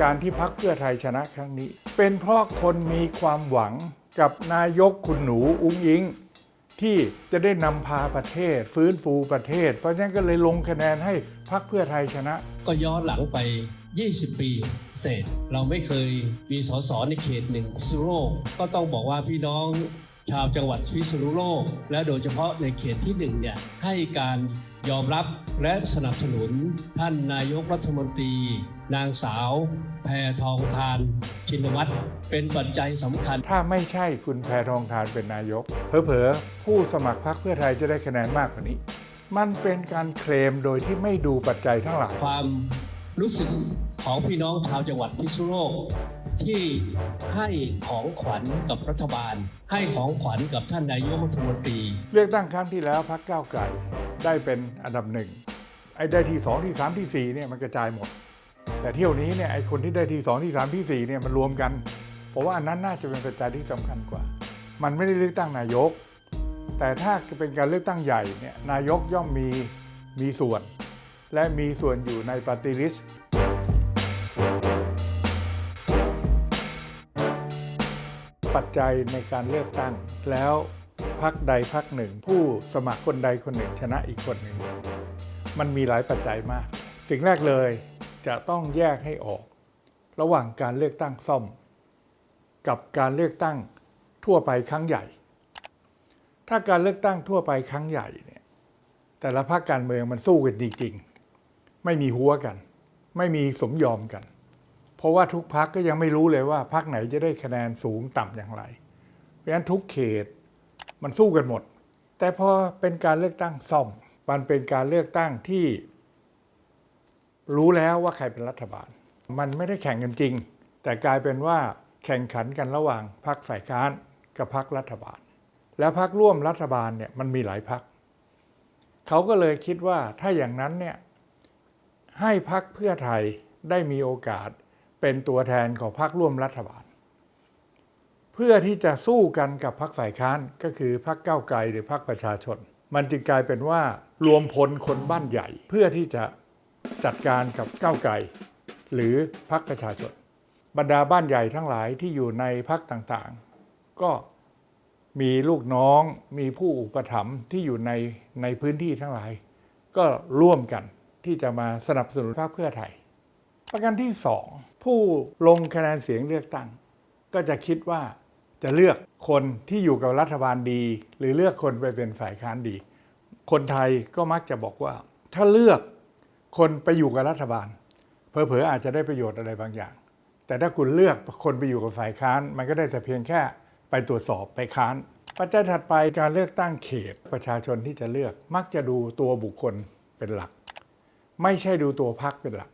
การที่พักเพื่อไทยชนะครั้งนี้ เป็นเพราะคนมีความหวังกับนายกคุณหนูอุ้งอิง ที่จะได้นำพาประเทศ ฟื้นฟูประเทศ เพราะฉะนั้นก็เลยลงคะแนนให้พักเพื่อไทยชนะ ก็ย้อนหลังไป 20 ปีเศษ เราไม่เคยมีสสในเขตหนึ่งพิษณุโลกก็ต้องบอกว่าพี่น้องชาวจังหวัดพิษณุโลก และโดยเฉพาะในเขตที่หนึ่งเนี่ยให้การยอมรับ และสนับสนุนท่านนายกรัฐมนตรี นางสาวแพทองทาน ชินวัตรเป็นปัจจัยสำคัญ ถ้าไม่ใช่คุณแพทองทานเป็นนายก เผลอๆ ผู้สมัครพรรคเพื่อไทยจะได้คะแนนมากกว่านี้ มันเป็นการเคลมโดยที่ไม่ดูปัจจัยทั้งหลายความรู้สึกของพี่น้องชาวจังหวัดพิษณุโลกที่ให้ของขวัญกับรัฐบาล ให้ของขวัญกับท่านนายกรัฐมนตรี เลือกตั้งครั้งที่แล้วพรรคก้าวไกลได้เป็นอันดับหนึ่ง ไอ้ได้ที่สองที่สามที่สี่เนี่ยมันกระจายหมด แต่เที่ยวนี้เนี่ยไอ้คนที่ได้ที่สองที่สามที่สี่เนี่ยมันรวมกัน เพราะว่าอันนั้นน่าจะเป็นปัจจัยที่สำคัญกว่า มันไม่ได้เลือกตั้งนายก แต่ถ้าเป็นการเลือกตั้งใหญ่เนี่ยนายกย่อมมีมีส่วน และมีส่วนอยู่ในปฏิริษปัจจัยในการเลือกตั้งแล้วพักใดพักหนึ่ง ผู้สมัครคนใดคนหนึ่งชนะอีกคนหนึ่ง มันมีหลายปัจจัยมาก สิ่งแรกเลยจะต้องแยกให้ออก ระหว่างการเลือกตั้งซ่อม กับการเลือกตั้งทั่วไปครั้งใหญ่ ถ้าการเลือกตั้งทั่วไปครั้งใหญ่เนี่ยแต่ละพรรคการเมืองมันสู้กันจริงๆไม่มีหัวกัน ไม่มีสมยอมกัน เพราะว่าทุกพักก็ยังไม่รู้เลยว่าพักไหนจะได้คะแนนสูงต่ำอย่างไร เพราะฉะนั้นทุกเขตมันสู้กันหมด แต่พอเป็นการเลือกตั้งซ่อม มันเป็นการเลือกตั้งที่รู้แล้วว่าใครเป็นรัฐบาล มันไม่ได้แข่งกันจริง แต่กลายเป็นว่าแข่งขันกันระหว่างพรรคฝ่ายค้านกับพรรครัฐบาล แล้วพรรคร่วมรัฐบาลเนี่ยมันมีหลายพรรคเขาก็เลยคิดว่าถ้าอย่างนั้นเนี่ยให้พรรคเพื่อไทยได้มีโอกาสเป็นตัวแทนของพรรคร่วมรัฐบาล เพื่อที่จะสู้กันกับพรรคฝ่ายค้านก็คือพรรคก้าวไกลหรือพรรคประชาชน มันจึงกลายเป็นว่า รวมพลคนบ้านใหญ่ เพื่อที่จะจัดการกับก้าวไกลหรือพรรคประชาชน บรรดาบ้านใหญ่ทั้งหลายที่อยู่ในพรรคต่างๆ ก็มีลูกน้องมีผู้อุปถัมภ์ที่อยู่ในในพื้นที่ทั้งหลาย ก็ร่วมกันที่จะมาสนับสนุนพรรคเพื่อไทย ประการที่สองผู้ลงคะแนนเสียงเลือกตั้ง ก็จะคิดว่าจะเลือกคนที่อยู่กับรัฐบาลดี หรือเลือกคนไปเป็นฝ่ายค้านดี คนไทยก็มักจะบอกว่า ถ้าเลือกคนไปอยู่กับรัฐบาลเผลอๆอาจจะได้ประโยชน์อะไรบางอย่าง แต่ถ้าคุณเลือกคนไปอยู่กับฝ่ายค้าน มันก็ได้แต่เพียงแค่ไปตรวจสอบไปค้าน ปัจจัยถัดไปการเลือกตั้งเขตประชาชนที่จะเลือก มักจะดูตัวบุคคลเป็นหลัก ไม่ใช่ดูตัวพรรคเป็นหลัก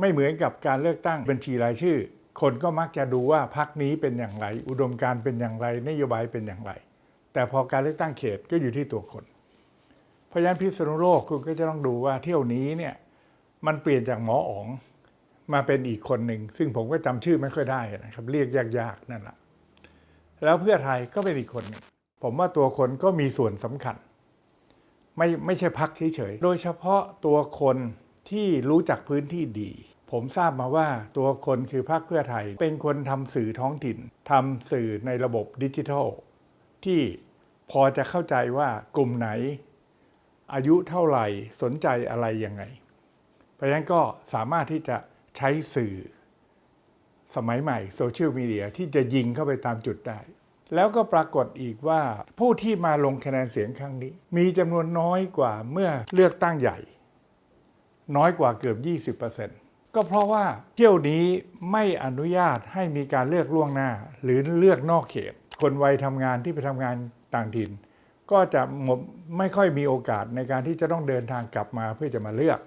ไม่เหมือนกับการเลือกตั้งบัญชีรายชื่อ คนก็มักจะดูว่าพรรคนี้เป็นอย่างไร อุดมการเป็นอย่างไรนโยบายเป็นอย่างไร แต่พอการเลือกตั้งเขตก็อยู่ที่ตัวคน ราะฉะนั้นพิษณุโลกคุณก็จะต้องดูว่าเที่ยวนี้เนี่ยมันเปลี่ยนจากหมออ๋องมาเป็นอีกคนหนึ่ง ซึ่งผมก็จำชื่อไม่ค่อยได้นะครับ เรียกยากๆนั่นแหละแล้วเพื่อไทยก็เป็นอีกคนหนึ่งผมว่าตัวคนก็มีส่วนสำคัญ ไม่ไม่ใช่พักเฉยๆโดยเฉพาะตัวคนที่รู้จักพื้นที่ดี ผมทราบมาว่าตัวคนคือพรรคเพื่อไทย เป็นคนทำสื่อท้องถิ่นทำสื่อในระบบดิจิทัล ที่พอจะเข้าใจว่ากลุ่มไหน อายุเท่าไหร่สนใจอะไรยังไง เพราะฉะนั้นก็สามารถที่จะใช้สื่อสมัยใหม่โซเชียลมีเดียที่จะยิงเข้าไปตามจุดได้ แล้วก็ปรากฏอีกว่าผู้ที่มาลงคะแนนเสียงครั้งนี้ มีจำนวนน้อยกว่าเมื่อเลือกตั้งใหญ่ น้อยกว่าเกือบ 20%ก็เพราะว่าเที่ยวนี้ไม่อนุญาตให้มีการเลือกล่วงหน้า หรือเลือกนอกเขต คนวัยทำงานที่ไปทำงานต่างถิ่น ก็จะไม่ค่อยมีโอกาสในการที่จะต้องเดินทางกลับมาเพื่อจะมาเลือก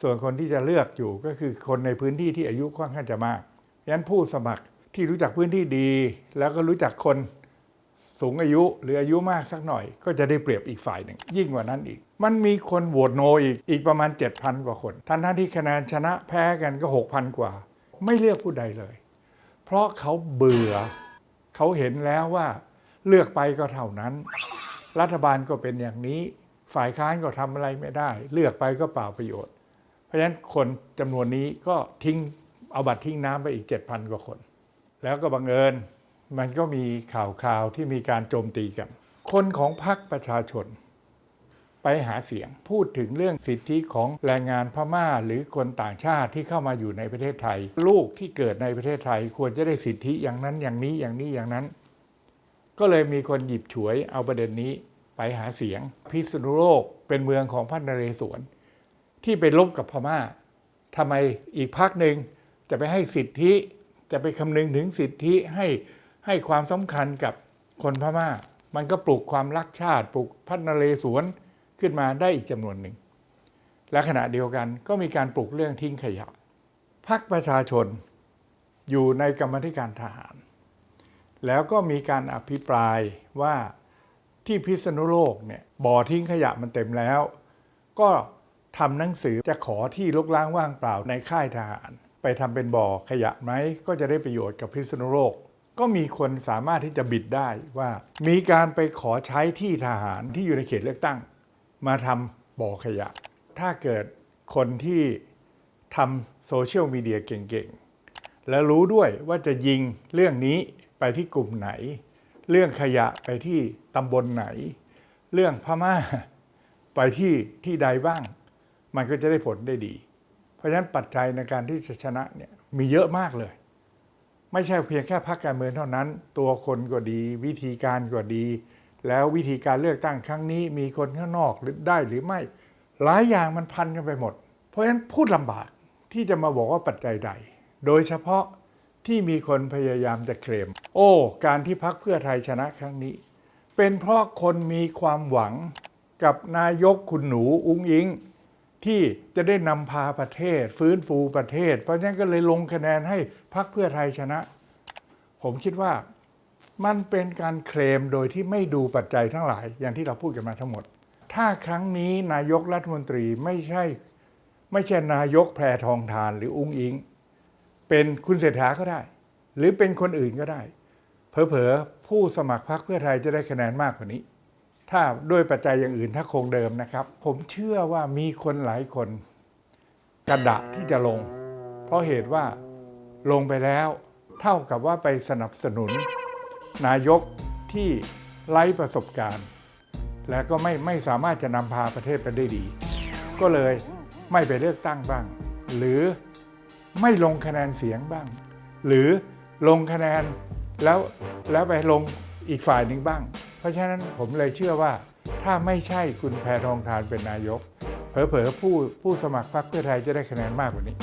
ส่วนคนที่จะเลือกอยู่ก็คือคนในพื้นที่ที่อายุค่อนข้างจะมากฉะนั้นผู้สมัครที่รู้จักพื้นที่ดี แล้วก็รู้จักคนสูงอายุหรืออายุมากสักหน่อย ก็จะได้เปรียบอีกฝ่ายหนึ่ง ยิ่งกว่านั้นอีก มันมีคนโหวตโนอีกอีกประมาณ 7,000 กว่าคนท่านท่านที่คะแนนชนะแพ้กันก็ 6,000 กว่า ไม่เลือกผู้ใดเลย เพราะเขาเบื่อ เขาเห็นแล้วว่าเลือกไปก็เท่านั้น รัฐบาลก็เป็นอย่างนี้ ฝ่ายค้านก็ทำอะไรไม่ได้ เลือกไปก็เปล่าประโยชน์ เพราะฉะนั้นคนจำนวนนี้ก็ทิ้งเอาบัตรทิ้งน้ำไปอีก 7,000 กว่าคน แล้วก็บังเอิญมันก็มีข่าวคราวที่มีการโจมตีกัน คนของพรรคประชาชน ไปหาเสียงพูดถึงเรื่องสิทธิของแรงงานพม่าหรือคนต่างชาติที่เข้ามาอยู่ในประเทศไทย ลูกที่เกิดในประเทศไทยควรจะได้สิทธิอย่างนั้นอย่างนี้อย่างนี้อย่างนั้น ก็เลยมีคนหยิบฉวยเอาประเด็นนี้ไปหาเสียง พิษณุโลกเป็นเมืองของพระนเรศวรที่ไปลบกับพม่าทำไมอีกพักหนึ่งจะไปให้สิทธิจะไปคำนึงถึงสิทธิให้ให้ความสำคัญกับคนพม่า มันก็ปลุกความรักชาติ ปลุกพระนเรศวรขึ้นมาได้อีกจำนวนหนึ่ง และขณะเดียวกันก็มีการปลุกเรื่องทิ้งขยะ พักประชาชนอยู่ในกรรมธิการทหาร แล้วก็มีการอภิปรายว่าที่พิษณุโลกเนี่ยบ่อทิ้งขยะมันเต็มแล้ว ก็ทำหนังสือจะขอที่ลกล้างว่างเปล่าในค่ายทหาร ไปทำเป็นบ่อขยะไหมก็จะได้ประโยชน์กับพิษณุโลก ก็มีคนสามารถที่จะบิดได้ว่า มีการไปขอใช้ที่ทหารที่อยู่ในเขตเลือกตั้ง มาทำบ่อขยะ ถ้าเกิดคนที่ทำโซเชียลมีเดียเก่งๆ แล้วรู้ด้วยว่าจะยิงเรื่องนี้ ไปที่กลุ่มไหน เรื่องขยะไปที่ตำบลไหน เรื่องพม่าไปที่ที่ใดบ้าง มันก็จะได้ผลได้ดี เพราะฉะนั้นปัจจัยในการที่จะชนะเนี่ยมีเยอะมากเลย ไม่ใช่เพียงแค่พรรคการเมืองเท่านั้น ตัวคนก็ดี วิธีการก็ดี แล้ววิธีการเลือกตั้งครั้งนี้ มีคนข้างนอกหรือได้หรือไม่ หลายอย่างมันพันกันไปหมด เพราะฉะนั้นพูดลำบากที่จะมาบอกว่าปัจจัยใด โดยเฉพาะ ที่มีคนพยายามจะเคลม โอ้ การที่พักเพื่อไทยชนะครั้งนี้ เป็นเพราะคนมีความหวังกับนายกคุณหนูอุ้งอิง ที่จะได้นำพาประเทศ ฟื้นฟูประเทศ เพราะฉะนั้นก็เลยลงคะแนนให้พักเพื่อไทยชนะ ผมคิดว่ามันเป็นการเคลมโดยที่ไม่ดูปัจจัยทั้งหลาย อย่างที่เราพูดกันมาทั้งหมด ถ้าครั้งนี้นายกรัฐมนตรีไม่ใช่ ไม่ใช่นายกแพรทองทานหรืออุ้งอิง เป็นคุณเศรษฐาก็ได้ หรือเป็นคนอื่นก็ได้ เผลอๆผู้สมัครพรรคเพื่อไทยจะได้คะแนนมากกว่านี้ ถ้าด้วยปัจจัยอย่างอื่นถ้าคงเดิมนะครับ ผมเชื่อว่ามีคนหลายคนกระดะที่จะลง เพราะเหตุว่าลงไปแล้ว เท่ากับว่าไปสนับสนุน นายกที่ไร้ประสบการณ์ และก็ไม่ไม่สามารถจะนำพาประเทศไปได้ดี ก็เลยไม่ไปเลือกตั้งบ้าง หรือ ไม่ลงคะแนนเสียงบ้าง หรือลงคะแนนแล้วแล้วไปลงอีกฝ่ายหนึ่งบ้าง เพราะฉะนั้นผมเลยเชื่อว่า ถ้าไม่ใช่คุณแพทองทานเป็นนายก เผลอๆผู้ผู้สมัครพรรคเพื่อไทยจะได้คะแนนมากกว่านี้